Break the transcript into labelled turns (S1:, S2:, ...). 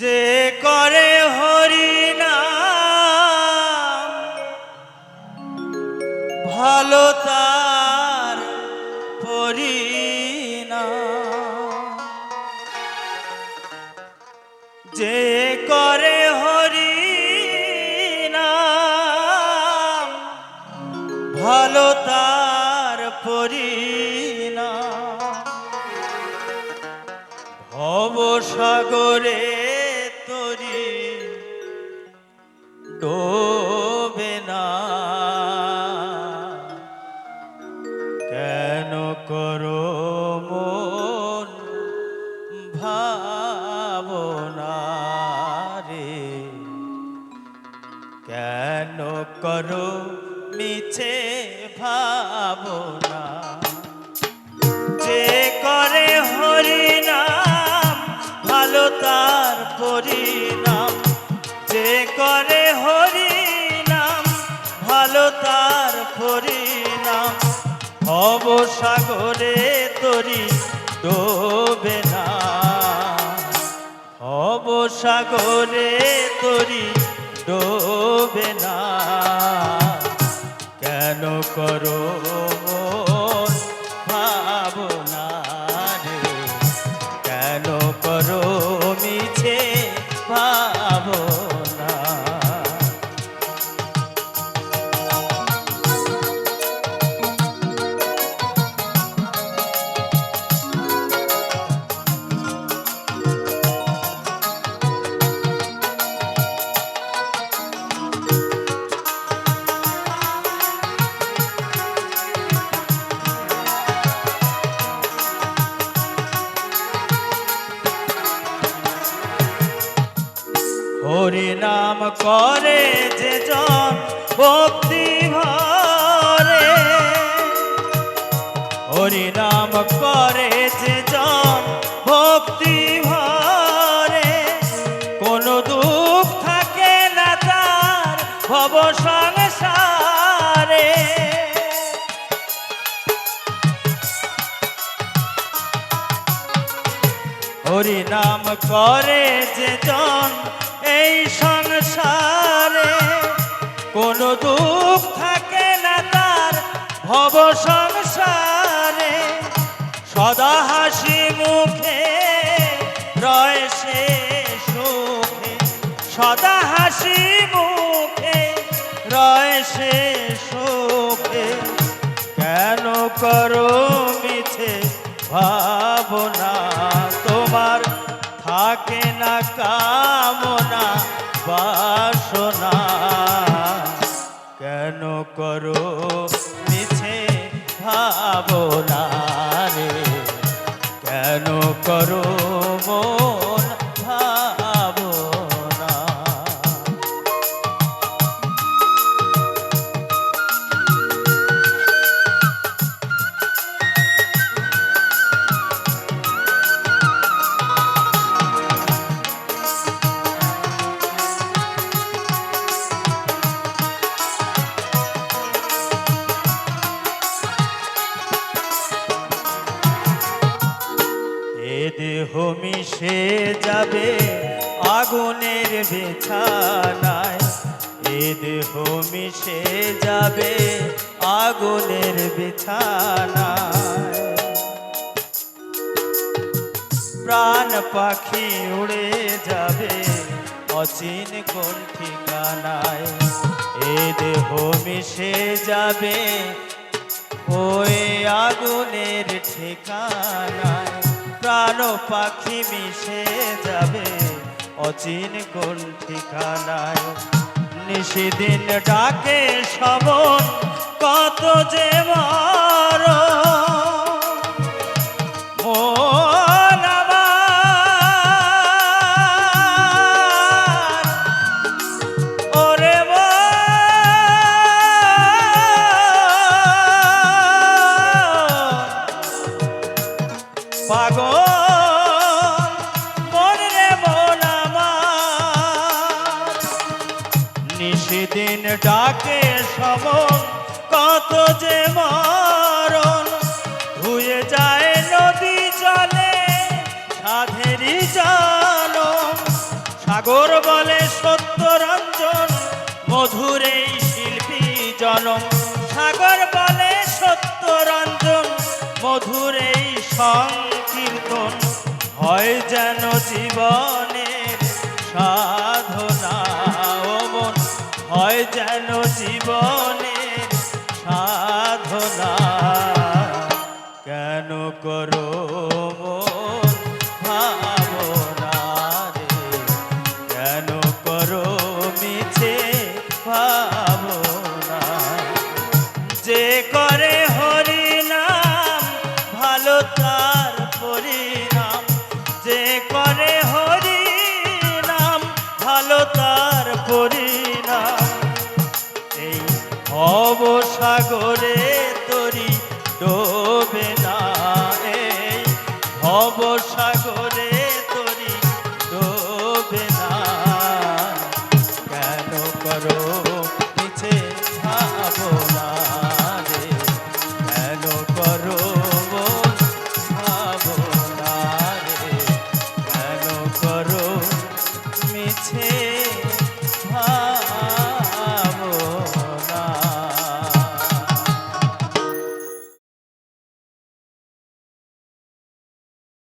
S1: যে করে হরিনা ভালো তার পরিনা যে করে হরিনা ভালো তার পরিনা ভব সাগরে তরি ডোবে না। কেন করো রে? কেন করো মিছে ভাবনা? তার পরিণাম যে করে হরিনাম, ভালো তার পরিণাম ভব সাগরে তরি ডোবে না। ভব সাগরে তরি ডোবে না। কেন করো হরি নাম করে যে জন ভক্তি ভরে। হরি নাম করে যে জন ভক্তি ভরে। কোনো দুঃখ থাকে না তার ভব সংসারে। হরি নাম করে যে জন এই সংসারে কোনো দুঃখ থাকে না তার ভব সংসারে। সদা হাসি মুখে রয় সে সুখে। সদা হাসি মুখে রয় সে সুখে। কেন করো মিছে ভাবনা? থাকে না কামনা বাসনা। কেন করো মিছে ভাবনা? মিশে যাবে আগুনের বিছানায়। এ দেহ মিশে যাবে আগুনের বিছানায়। প্রাণ পাখি উড়ে যাবে অচিন কোন ঠিকানায়। এ দেহ মিশে যাবে ওই আগুনের ঠিকানায়। প্রাণ পাখি মিশে যাবে অচিন কোন ঠিকানায়? নিশিদিন ডাকে শ্রবণ কত যে মর নিশিদিন ডাকে সব কত যে মরণ। ধুয়ে যায় নদী চলে সাধেরি জল সাগর বলে সত্যরঞ্জন মধুর এই শিল্পী জনম। সাগর বলে সত্যরঞ্জন মধুর এই সংকীর্তন। হয় যেন জীবনের সাধনা জীবনের সাধনা কেন করো মন? অবসাগরে তরি ডোবে না এই। ভবসাগরে তরি ডোবে না। কেন করো পিছে ছাবো না রে। কেন করো ছাবো না রে। কেন করো মিছে